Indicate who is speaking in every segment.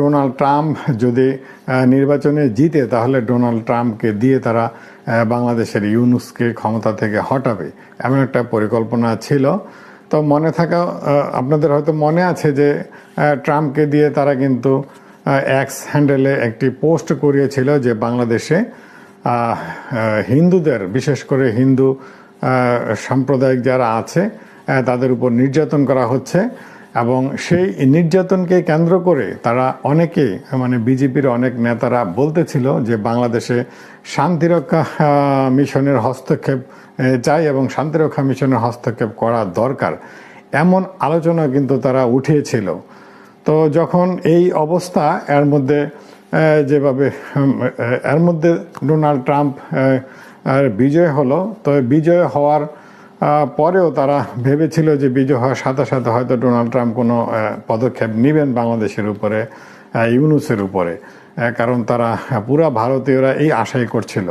Speaker 1: Donald Trump যদি নির্বাচনে জিতে, তাহলে ডোনাল্ড ট্রাম্পকে দিয়ে তারা বাংলাদেশের ইউনুসকে ক্ষমতা থেকে হটাবে। এমন একটা পরিকল্পনা ছিল। তো মনে থাকা আপনাদের হয়তো মনে আছে যে ট্রাম্পকে দিয়ে তারা কিন্তু এক্স হ্যান্ডেলে একটি পোস্ট করিয়েছিল যে বাংলাদেশে হিন্দুদের, বিশেষ করে হিন্দু সাম্প্রদায়িক যারা আছে তাদের উপর নির্যাতন করা হচ্ছে। এবং সেই নির্যাতনকে কেন্দ্র করে তারা অনেকে মানে বিজেপির অনেক নেতারা বলতেছিল যে বাংলাদেশে শান্তিরক্ষা মিশনের হস্তক্ষেপ চাই এবং শান্তিরক্ষা মিশনের হস্তক্ষেপ করা দরকার। এমন আলোচনা কিন্তু তারা উঠিয়েছিল। তো যখন এই অবস্থা, এর মধ্যে যেভাবে এর মধ্যে ডোনাল্ড ট্রাম্প বিজয় হলো, তো বিজয় হওয়ার পরেও তারা ভেবেছিল যে বিজয় হওয়ার সাথে সাথে হয়তো ডোনাল্ড ট্রাম্প কোনো পদক্ষেপ নেবেন বাংলাদেশের উপরে ইউনুসের উপরে। কারণ তারা পুরা ভারতীয়রা এই আশাই করছিল।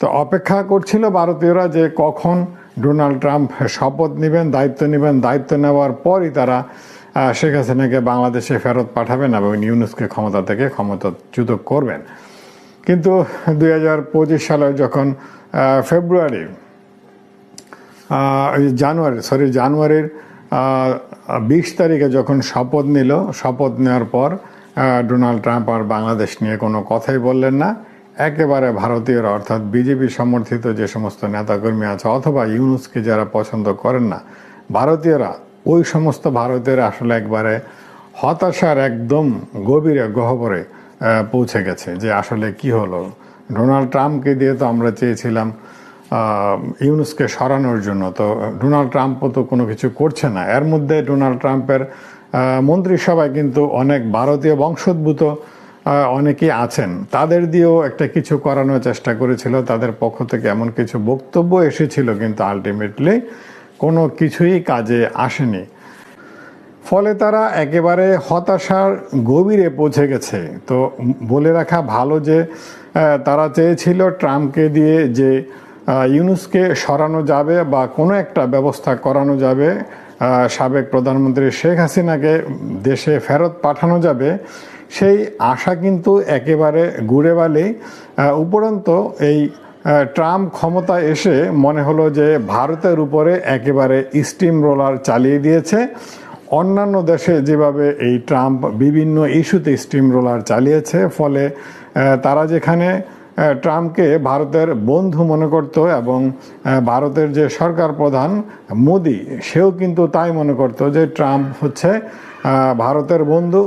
Speaker 1: তো অপেক্ষা করছিল ভারতীয়রা যে কখন ডোনাল্ড ট্রাম্প শপথ নেবেন, দায়িত্ব নেবেন। দায়িত্ব নেওয়ার পরই তারা শেখ হাসিনাকে বাংলাদেশে ফেরত পাঠাবেন এবং ইউনুসকে ক্ষমতা থেকে ক্ষমতাচ্যুত করবেন। কিন্তু দুই সালের যখন ফেব্রুয়ারি জানুয়ারি সরি জানুয়ারির বিশ তারিখে যখন শপথ নিল, শপথ নেওয়ার পর ডোনাল্ড ট্রাম্প আর বাংলাদেশ নিয়ে কোনো কথাই বললেন না। একেবারে ভারতীয়রা, অর্থাৎ বিজেপি সমর্থিত যে সমস্ত নেতাকর্মী আছে, অথবা ইউনুসকে যারা পছন্দ করেন না, ভারতীয়রা, ওই সমস্ত ভারতীয়রা আসলে একবারে হতাশার একদম গভীরে গহ্বরে পৌঁছে গেছে যে আসলে কি হলো। ডোনাল্ড ট্রাম্পকে দিয়ে তো আমরা চেয়েছিলাম ইউনুসকে সরানোর জন্য। তো ডোনাল্ড ট্রাম্পও তো কোনো কিছু করছে না। এর মধ্যে ডোনাল্ড ট্রাম্পের মন্ত্রিসভায় কিন্তু অনেক ভারতীয় বংশোদ্ভূত অনেকেই আছেন। তাদের দিয়েও একটা কিছু করানোর চেষ্টা করেছিল। তাদের পক্ষ থেকে এমন কিছু বক্তব্য এসেছিল, কিন্তু আলটিমেটলি কোনো কিছুই কাজে আসেনি। ফলে তারা একেবারে হতাশার গভীরে পৌঁছে গেছে। তো বলে রাখা ভালো যে তারা চেয়েছিল ট্রাম্পকে দিয়ে যে ইউনুসকে সরানো যাবে বা কোনো একটা ব্যবস্থা করানো যাবে সাবেক প্রধানমন্ত্রী শেখ হাসিনাকে দেশে ফেরত পাঠানো যাবে, সেই আশা কিন্তু একেবারে ঘুরে বালে উপরন্ত এই ট্রাম্প ক্ষমতা এসে মনে হলো যে ভারতের উপরে একেবারে স্টিম রোলার চালিয়ে দিয়েছে। অন্যান্য দেশে যেভাবে এই ট্রাম্প বিভিন্ন ইস্যুতে স্টিম রোলার চালিয়েছে, ফলে তারা যেখানে ট্রাম্পকে ভারতের বন্ধু মনে করত এবং ভারতের যে সরকার প্রধান মোদি, সেও কিন্তু তাই মনে করত যে ট্রাম্প হচ্ছে ভারতের বন্ধু